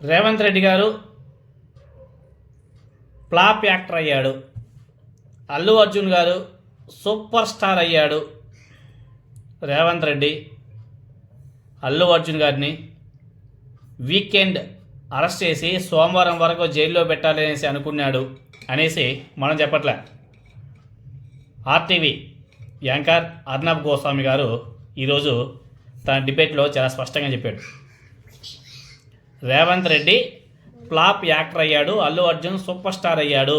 రేవంత్ రెడ్డి గారు flop actor అయ్యాడు. అల్లు అర్జున్ గారు సూపర్ స్టార్ అయ్యాడు. రేవంత్ రెడ్డి అల్లు అర్జున్ గారిని వీకెండ్ అరెస్ట్ చేసి సోమవారం వరకు జైల్లో పెట్టాలి అనేసి అనుకున్నాడు అనేసి మనం చెప్పట్లే. ఆర్టీవీ యాంకర్ అర్ణబ్ గోస్వామి గారు ఈరోజు తన డిబేట్లో చాలా స్పష్టంగా చెప్పాడు. రేవంత్ రెడ్డి ఫ్లాప్ యాక్టర్ అయ్యాడు అల్లు అర్జున్ సూపర్ స్టార్ అయ్యాడు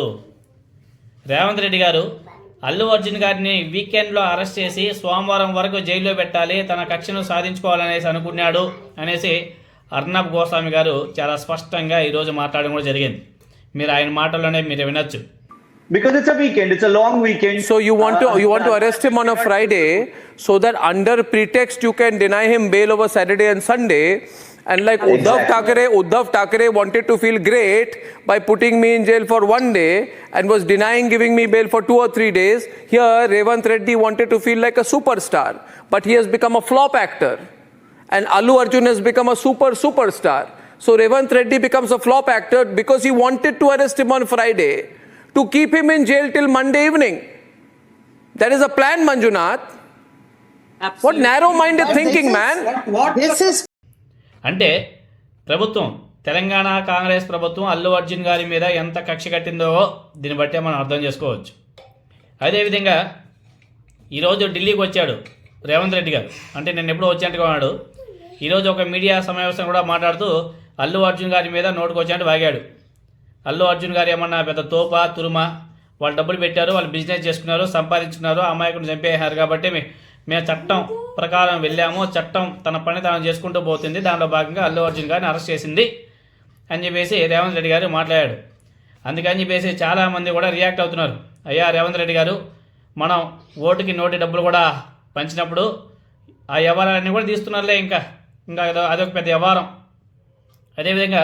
రేవంత్ రెడ్డి గారు అల్లు అర్జున్ గారిని వీకెండ్లో అరెస్ట్ చేసి సోమవారం వరకు జైల్లో పెట్టాలి తన కక్షను సాధించుకోవాలనేసి అనుకున్నాడు అనేసి అర్నబ్ గోస్వామి గారు చాలా స్పష్టంగా ఈరోజు మాట్లాడడం కూడా జరిగింది మీరు ఆయన మాటల్లోనే మీరు వినొచ్చు Because it's a weekend, it's a long weekend. So you want to you want to arrest him on a Friday so that under pretext you can deny him bail over Saturday and Sunday. And like Uddhav Exactly. Thackeray, Uddhav Thackeray wanted to feel great by putting me in jail for one day and was denying giving me bail for two or three days. Here, Revant Reddy wanted to feel like a superstar, but he has become a flop actor. And Alu Arjun has become a super superstar. So Revant Reddy becomes a flop actor because he wanted to arrest him on Friday to keep him in jail till Monday evening. That is a plan, Manjunath. What narrow minded thinking, man. This is అంటే ప్రభుత్వం తెలంగాణ కాంగ్రెస్ ప్రభుత్వం అల్లు అర్జున్ గారి మీద ఎంత కక్ష కట్టిందో దీన్ని బట్టే మనం అర్థం చేసుకోవచ్చు. అదేవిధంగా ఈరోజు ఢిల్లీకి వచ్చాడు రేవంత్ రెడ్డి గారు. అంటే నేను ఎప్పుడో వచ్చాను ఉన్నాడు. ఈరోజు ఒక మీడియా సమావేశం కూడా మాట్లాడుతూ అల్లు అర్జున్ గారి మీద నోటుకు వచ్చాడు వాగాడు. అల్లు అర్జున్ గారు ఏమన్నా పెద్ద తోప తురుమ? వాళ్ళు డబ్బులు పెట్టారు వాళ్ళు బిజినెస్ చేసుకున్నారు సంపాదించుకున్నారు అమాయకుని చంపేశారు కాబట్టి మేము చట్టం ప్రకారం వెళ్ళాము చట్టం తన పని తాను చేసుకుంటూ పోతుంది. దానిలో భాగంగా అల్లు అర్జున్ గారిని అరెస్ట్ చేసింది అని చెప్పేసి రేవంత్ రెడ్డి గారు మాట్లాడాడు. అందుకని చెప్పేసి చాలామంది కూడా రియాక్ట్ అవుతున్నారు. అయ్యా రేవంత్ రెడ్డి గారు మనం ఓటుకి నోటి డబ్బులు కూడా పంచినప్పుడు ఆ వ్యవహారాన్ని కూడా తీస్తున్నారులే ఇంకా. ఇంకా అదొక పెద్ద వ్యవహారం. అదేవిధంగా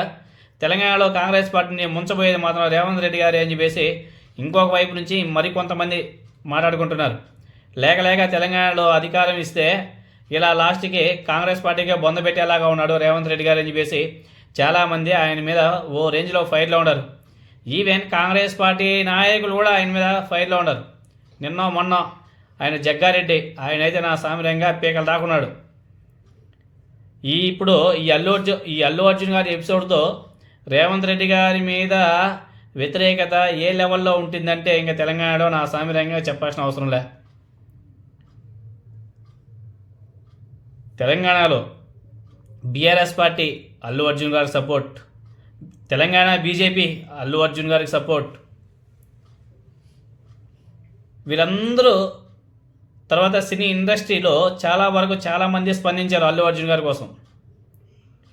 తెలంగాణలో కాంగ్రెస్ పార్టీని ముంచబోయేది మాత్రం రేవంత్ రెడ్డి గారే అని చెప్పేసి ఇంకొక వైపు నుంచి మరికొంతమంది మాట్లాడుకుంటున్నారు. లేక లేక తెలంగాణలో అధికారం ఇస్తే ఇలా లాస్ట్కి కాంగ్రెస్ పార్టీకే బొంద పెట్టేలాగా ఉన్నాడు రేవంత్ రెడ్డి గారు అని చెప్పేసి చాలామంది ఆయన మీద ఓ రేంజ్లో ఫైర్లో ఉన్నారు. ఈవెన్ కాంగ్రెస్ పార్టీ నాయకులు కూడా ఆయన మీద ఫైర్లో ఉన్నారు. నిన్న మొన్న ఆయన జగ్గారెడ్డి ఆయన అయితే నా సామిరంగా పీకలు దాకున్నాడు ఈ ఇప్పుడు ఈ అల్లు అర్జున్ ఈ అల్లు అర్జున్ గారి ఎపిసోడ్తో రేవంత్ రెడ్డి గారి మీద వ్యతిరేకత ఏ లెవెల్లో ఉంటుందంటే ఇంకా తెలంగాణలో నా సామిరంగా చెప్పాల్సిన అవసరం లే. తెలంగాణలో బీఆర్ఎస్ పార్టీ అల్లు అర్జున్ గారికి సపోర్ట్ తెలంగాణ బీజేపీ అల్లు అర్జున్ గారికి సపోర్ట్. వీరందరూ తర్వాత సినీ ఇండస్ట్రీలో చాలా వరకు చాలామంది స్పందించారు అల్లు అర్జున్ గారి కోసం.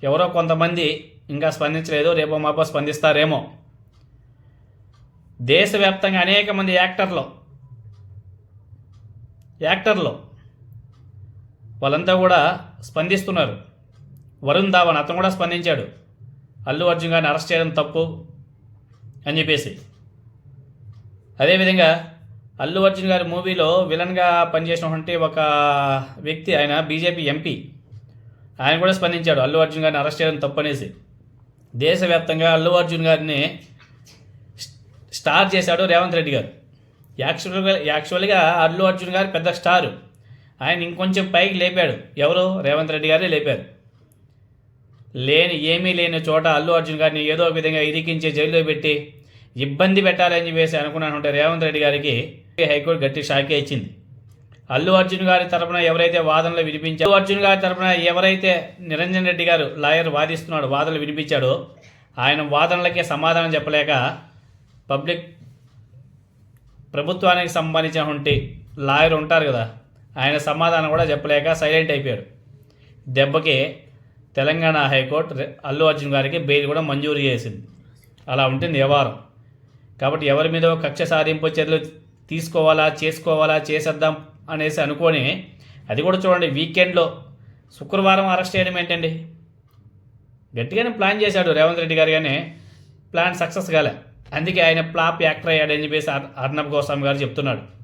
ఎవరో కొంతమంది ఇంకా స్పందించలేదు రేపో మాపో స్పందిస్తారేమో. దేశవ్యాప్తంగా అనేక మంది యాక్టర్లు యాక్టర్లు వాళ్ళంతా కూడా స్పందిస్తున్నారు. వరుణ్ ధావన్ అతను కూడా స్పందించాడు. అల్లు అర్జున్ గారిని అరెస్ట్ చేయడం తప్పు అని చెప్పేసి. అదేవిధంగా అల్లు అర్జున్ గారి మూవీలో విలన్గా పనిచేసినటువంటి ఒక వ్యక్తి ఆయన బీజేపీ ఎంపీ ఆయన కూడా స్పందించాడు అల్లు అర్జున్ గారిని అరెస్ట్ చేయడం తప్పనేసి దేశవ్యాప్తంగా అల్లు అర్జున్ గారిని స్టార్ చేశాడు రేవంత్ రెడ్డి గారు. యాక్చువల్గా యాక్చువల్గా అల్లు అర్జున్ గారు పెద్ద స్టారు. ఆయన ఇంకొంచెం పైకి లేపాడు. ఎవరు? రేవంత్ రెడ్డి గారే లేపారు. లేని ఏమీ లేని చోట అల్లు అర్జున్ గారిని ఏదో ఒక విధంగా ఇరికించి జైల్లో పెట్టి ఇబ్బంది పెట్టాలని చెప్పేసి అనుకున్నానంటే రేవంత్ రెడ్డి గారికి హైకోర్టు గట్టి షాకే ఇచ్చింది. అల్లు అర్జున్ గారి తరపున ఎవరైతే వాదనలు వినిపించారు అల్లు అర్జున్ గారి తరపున ఎవరైతే నిరంజన్ రెడ్డి గారు లాయర్ వాదిస్తున్నాడు వాదనలు వినిపించాడో ఆయన వాదనలకే సమాధానం చెప్పలేక పబ్లిక్ ప్రభుత్వానికి సంబంధించినటువంటి లాయర్ ఉంటారు కదా ఆయన సమాధానం కూడా చెప్పలేక సైలెంట్ అయిపోయాడు దెబ్బకి తెలంగాణ హైకోర్టు అల్లు అర్జున్ గారికి బెయిల్ కూడా మంజూరు చేసింది. అలా ఉంటుంది వ్యవహారం. కాబట్టి ఎవరి మీద కక్ష సాధింపు చర్యలు తీసుకోవాలా చేసుకోవాలా చేసేద్దాం అనేసి అనుకొని అది కూడా చూడండి వీకెండ్లో శుక్రవారం అరెస్ట్ చేయడం ఏంటండి? గట్టిగానే ప్లాన్ చేశాడు రేవంత్ రెడ్డి గారు కానీ ప్లాన్ సక్సెస్ కాలే. అందుకే ఆయన ప్లాప్ యాక్టర్ అయ్యాడని చెప్పేసి అర్- గోస్వామి గారు చెప్తున్నాడు.